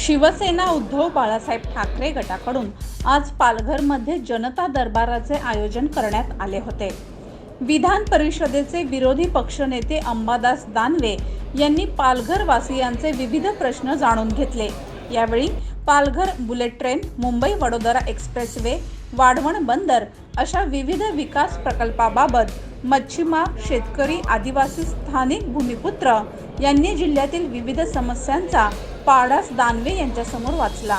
शिवसेना उद्धव बाळासाहेब ठाकरे गटाकडून आज पालघरमध्ये जनता दरबाराचे आयोजन करण्यात आले होते. विधान परिषदेचे विरोधी पक्षनेते अंबादास दानवे यांनी पालघर वासियांचे विविध प्रश्न जाणून घेतले. यावेळी Palghar bullet train Mumbai Vadodara expressway Vadhavan बंदर अशा विविध विकास प्रकल्पाबाबत मच्छीमार शेतकरी आदिवासी स्थानिक भूमिपुत्र यांनी जिल्ह्यातील विविध समस्यांचा पाडास दानवे यांच्यासमोर वाचला.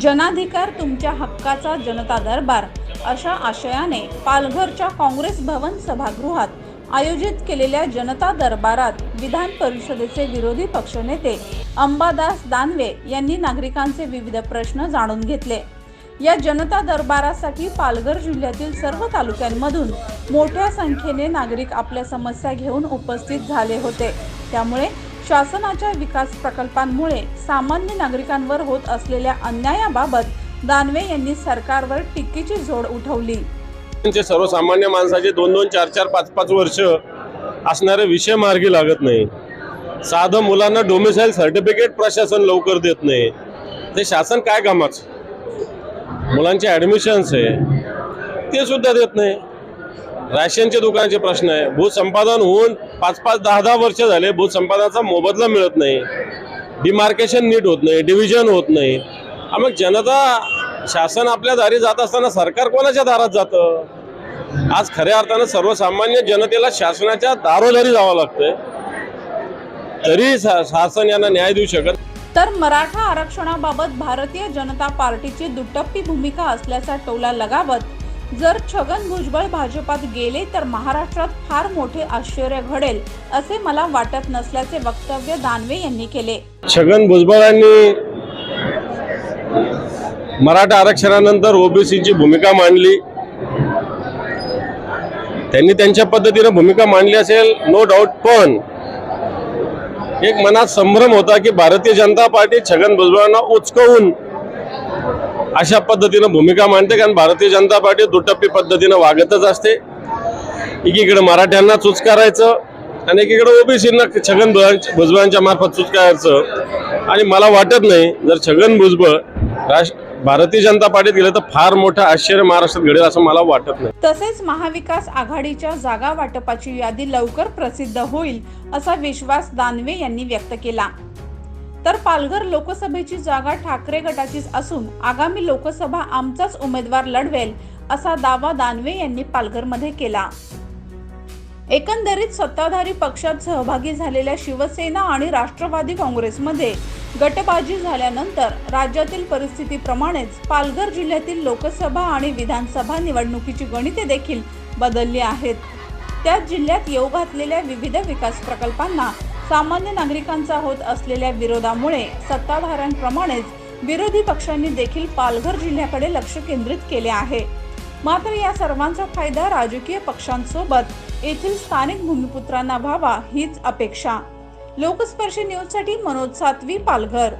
जनाधिकार तुमच्या हक्काचा जनता दरबार अशा आशयाने पालघरच्या काँग्रेस भवन सभागृहात आयोजित केलेल्या जनता दरबारात विधान परिषदेचे विरोधी पक्षनेते अंबादास दानवे यांनी नागरिकांचे विविध प्रश्न जाणून घेतले. या जनता दरबारासाठी पालघर जिल्ह्यातील सर्व तालुक्यांमधून मोठ्या संख्येने नागरिक आपल्या समस्या घेऊन उपस्थित झाले होते. त्यामुळे शासनाच्या विकास प्रकल्पांमुळे सामान्य नागरिकांवर होत असलेल्या अन्यायाबाबत दानवे यांनी सरकारवर टीकेची झोड उठवली. सर्वसामान्य माणसाचे दोन दोन चार चार पाच पाच वर्ष असणारे विषय मार्गी लागत नाही. साधं मुलांना डोमिसाईल सर्टिफिकेट प्रशासन लवकर देत नाही. ते शासन काय कामाचं? मुलांचे ॲडमिशन्स आहे ते सुद्धा देत नाही. राशनच्या दुकानाचे प्रश्न आहे. भूसंपादन होऊन पाच पाच दहा दहा वर्ष झाले भूसंपादनाचा मोबदला मिळत नाही. डिमार्केशन नीट होत नाही डिव्हिजन होत नाही. मग जनता शासन आपल्या दारी जात असताना सरकार कोणाच्या दारात जातं? आज खऱ्या अर्थानं सर्वसामान्य जनतेला शासनाच्या दारोदारी जावं लागतंय. तरी शा- शासन यांना न्याय देऊ शकत तर मराठा आरक्षणाबाबत भारतीय जनता पार्टीची दुटप्पी भूमिका असल्याचा टोला लगावत जर छगन भुजबळ भाजपात गेले तर महाराष्ट्रात फार मोठे आश्चर्य घडेल असे मला वाटत नसल्याचे वक्तव्य दानवे यांनी केले. छगन भुजबळांनी मराठा आरक्षणानंतर ओबीसीची भूमिका मांडली. त्यांनी त्यांच्या पद्धतीने भूमिका मांडली असेल नो डाऊट पण एक मनात संभ्रम होता की भारतीय जनता पार्टी छगन भुजबळांना उचकवून अशा पद्धतीनं भूमिका मांडते कारण भारतीय जनता पार्टी दुटप्पी पद्धतीनं वागतच असते. एकीकडे मराठ्यांना चुचकारायचं आणि एकीकडे ओबीसींना छगन भुजबळांच्या मार्फत चुचकारायचं आणि मला वाटत नाही जर छगन भुजबळ राष्ट्र भारतीय जनता पार्टीत गेलं तर फार मोठं आश्चर्य महाराष्ट्रात घडेल असं मला वाटत नाही. तसेच महाविकास आघाडीच्या जागा वाटपाची यादी लवकर प्रसिद्ध होईल असा विश्वास दानवे यांनी व्यक्त केला. तर पालघर लोकसभेची जागा ठाकरे गटाचीच असून आगामी लोकसभा आमचाच उमेदवार लढवेल असा दावा दानवे यांनी पालघरमध्ये केला. एकंदरीत सत्ताधारी पक्षात सहभागी झालेल्या शिवसेना आणि राष्ट्रवादी काँग्रेसमध्ये गटबाजी झाल्यानंतर राज्यातील परिस्थितीप्रमाणेच पालघर जिल्ह्यातील लोकसभा आणि विधानसभा निवडणुकीची गणिते देखील बदलली आहेत. त्याच जिल्ह्यात येऊ घातलेल्या विविध विकास प्रकल्पांना सामान्य नागरिकांचा होत असलेल्या विरोधामुळे सत्ताधाऱ्यांप्रमाणेच विरोधी पक्षांनी देखील पालघर जिल्ह्याकडे लक्ष केंद्रित केले आहे. मात्र या सर्वांचा फायदा राजकीय पक्षांसोबत येथील स्थानिक भूमिपुत्रांना व्हावा हीच अपेक्षा. लोकस्पर्शी न्यूजसाठी मनोज सातवी पालघर.